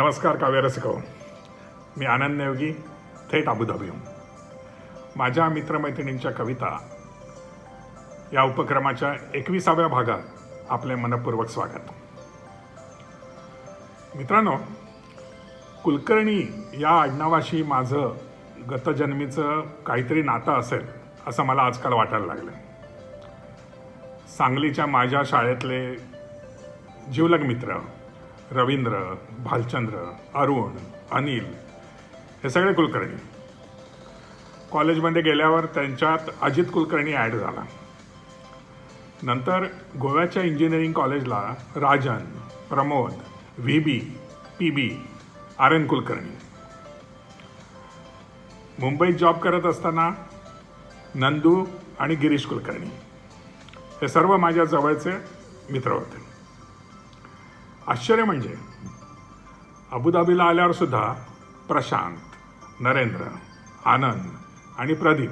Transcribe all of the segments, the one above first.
नमस्कार काव्यरसिको मी आनंद नेवगी थेट अबुधाबीहून. माझ्या मित्रमैत्रिणींच्या कविता या उपक्रमाच्या एकविसाव्या भागात आपले मनपूर्वक स्वागत. मित्रांनो कुलकर्णी या आडनावाशी माझं गतजन्मीचं काहीतरी नातं असेल असं मला आजकाल वाटायला लागलं सांगलीच्या माझ्या शाळेतले जिवलग मित्र रवींद्र भालचंद्र अरुण अनिल हे सगळे कुलकर्णी. कॉलेजमध्ये गेल्यावर त्यांच्यात अजित कुलकर्णी ॲड झाला. नंतर गोव्याच्या इंजिनिअरिंग कॉलेजला Rajan Pramod V B P B R N Kulkarni. मुंबईत जॉब करत असताना नंदू आणि गिरीश कुलकर्णी. हे सर्व माझ्या जवळचे मित्र होते. आश्चर्य म्हणजे अबुधाबीला आल्यावर सुद्धा प्रशांत नरेंद्र आनंद आणि प्रदीप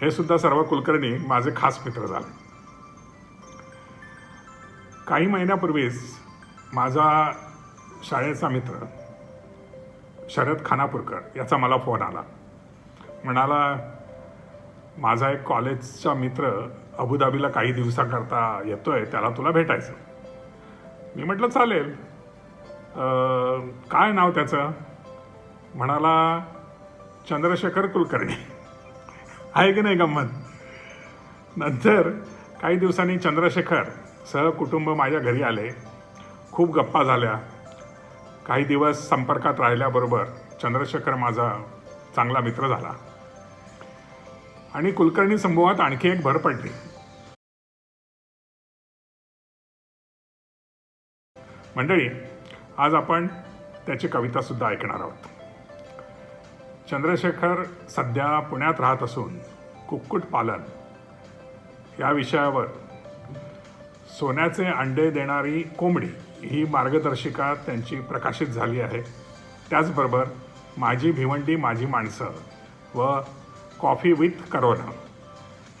हे सुद्धा सर्व कुलकर्णी माझे खास मित्र झाले. काही महिन्यापूर्वीच माझा शाळेचा मित्र शरद खानापूरकर याचा मला फोन आला. म्हणाला माझा एक कॉलेजचा मित्र अबुधाबीला काही दिवसाकरता येतोय त्याला तुला भेटायचं. मी म्हटलं चालेल. काय नाव त्याचं? म्हणाला चंद्रशेखर कुलकर्णी. आहे की नाही गंमत? नंतर काही दिवसांनी चंद्रशेखर सहकुटुंब माझ्या घरी आले. खूप गप्पा झाल्या. काही दिवस संपर्कात राहिल्याबरोबर चंद्रशेखर माझा चांगला मित्र झाला. आणि कुलकर्णी समूहात आणखी एक भर पडली. मंडळी आज आपण त्याची कवितासुद्धा ऐकणार आहोत. चंद्रशेखर सध्या पुण्यात राहत असून कुक्कुटपालन या विषयावर सोन्याचे अंडे देणारी कोंबडी ही मार्गदर्शिका त्यांची प्रकाशित झाली आहे. त्याचबरोबर माझी भिवंडी माझी माणसं व कॉफी विथ करोना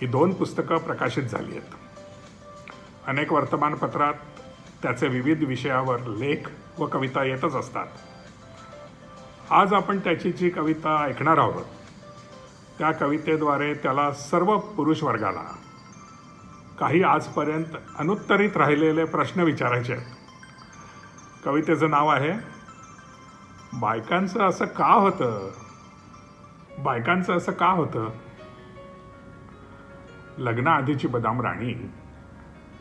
ही दोन पुस्तकं प्रकाशित झाली आहेत. अनेक वर्तमानपत्रात त्याचे विविध विषयावर लेख व कविता येतच असतात. आज आपण त्याची जी कविता ऐकणार आहोत त्या कवितेद्वारे त्याला सर्व पुरुष वर्गाला काही आजपर्यंत अनुत्तरित राहिलेले प्रश्न विचारायचे आहेत. कवितेचं नाव आहे बायकांचं असं का होतं? बायकांचं असं का होतं? लग्नाआधीची बदाम राणी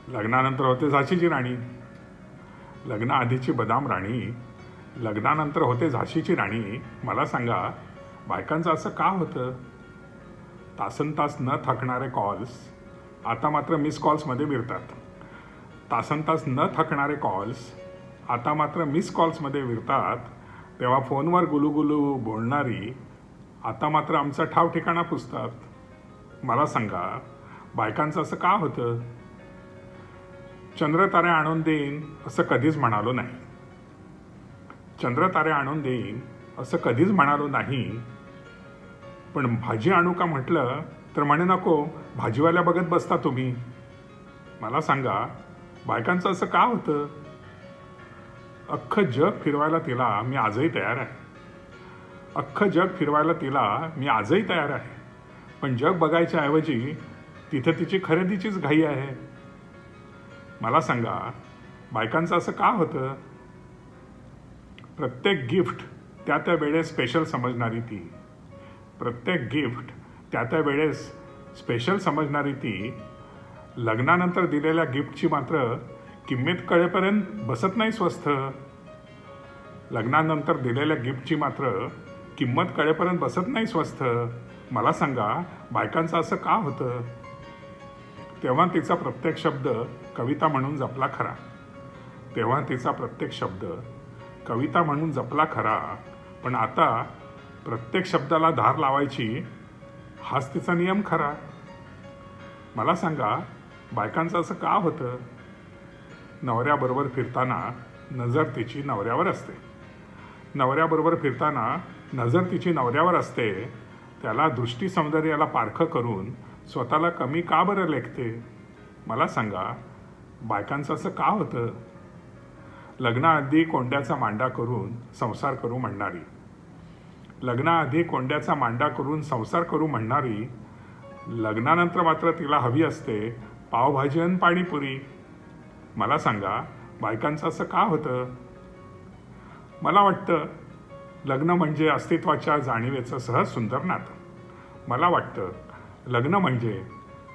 लग्नानंतर होते झाशीची राणी. लग्नाआधीची बदाम राणी लग्नानंतर होते झाशीची राणी. मला सांगा बायकांचं असं का होतं? तासन तास न थकणारे कॉल्स आता मात्र मिस कॉल्समध्ये विरतात तासन तास न थकणारे कॉल्स आता मात्र मिस कॉल्समध्ये विरतात तेव्हा फोनवर गुलुगुलू बोलणारी आता मात्र आमचा ठाव ठिकाणा पुसतात. मला सांगा बायकांचं असं का होतं? चंद्रतारे आणून देईन असं कधीच म्हणालो नाही. चंद्रतारे आणून देईन असं कधीच म्हणालो नाही. पण भाजी आणू का म्हटलं तर म्हणे नको भाजीवाल्या बघत बसता तुम्ही. मला सांगा बायकांचं असं का होतं? अख्खं जग फिरवायला तिला मी आजही तयार आहे. अख्खं जग फिरवायला तिला मी आजही तयार आहे. पण जग बघायच्या ऐवजी तिथं तिची खरेदीचीच घाई आहे. मला सांगा बायकांचं असं का होतं? प्रत्येक गिफ्ट त्या त्या वेळेस स्पेशल समजणारी ती. प्रत्येक गिफ्ट त्या त्या वेळेस स्पेशल समजणारी ती. लग्नानंतर दिलेल्या गिफ्टची मात्र किंमत कळेपर्यंत बसत नाही स्वस्थ. लग्नानंतर दिलेल्या गिफ्टची मात्र किंमत कळेपर्यंत बसत नाही स्वस्थ. मला सांगा बायकांचं असं का होतं? तेव्हा तिचा प्रत्येक शब्द कविता म्हणून जपला खरा. तेव्हा तिचा प्रत्येक शब्द कविता म्हणून जपला खरा. पण आता प्रत्येक शब्दाला धार लावायची हाच तिचा नियम खरा. मला सांगा बायकांचं असं का होतं? नवऱ्याबरोबर फिरताना नजर तिची नवऱ्यावर असते. नवऱ्याबरोबर फिरताना नजर तिची नवऱ्यावर असते. त्याला दृष्टी सौंदर्याला पारखं करून स्वतःला कमी का बरं लेखते? मला सांगा बायकांचं असं का होतं? लग्नाआधी कोंड्याचा मांडा करून संसार करू म्हणणारी. लग्नाआधी कोंड्याचा मांडा करून संसार करू म्हणणारी लग्नानंतर मात्र तिला हवी असते पावभाजी आणि पाणीपुरी. मला सांगा बायकांचं असं का होतं? मला वाटतं लग्न म्हणजे अस्तित्वाच्या जाणीवेचं सहज सुंदर नातं. मला वाटतं लग्न म्हणजे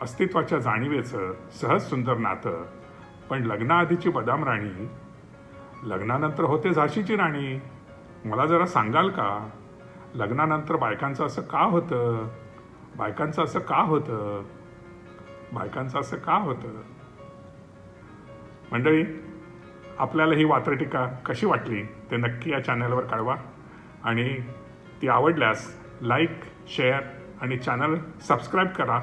अस्तित्वाच्या जाणीवेचं सहज सुंदर नातं. पण लग्नाआधीची बदाम राणी लग्नानंतर होते झाशीची राणी. मला जरा सांगाल का? लग्नानंतर बायकांचं असं का होतं? बायकांचं असं का होतं? बायकांचं असं का होतं? मंडळी आपल्याला ही वात्रटीका कशी वाटली ते नक्की या चॅनलवर कळवा. आणि ती आवडल्यास लाईक शेअर आणि चॅनल सबस्क्राईब करा.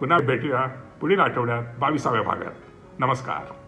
पुन्हा भेटूया पुढील आठवड्यात बावीसाव्या भागात. नमस्कार.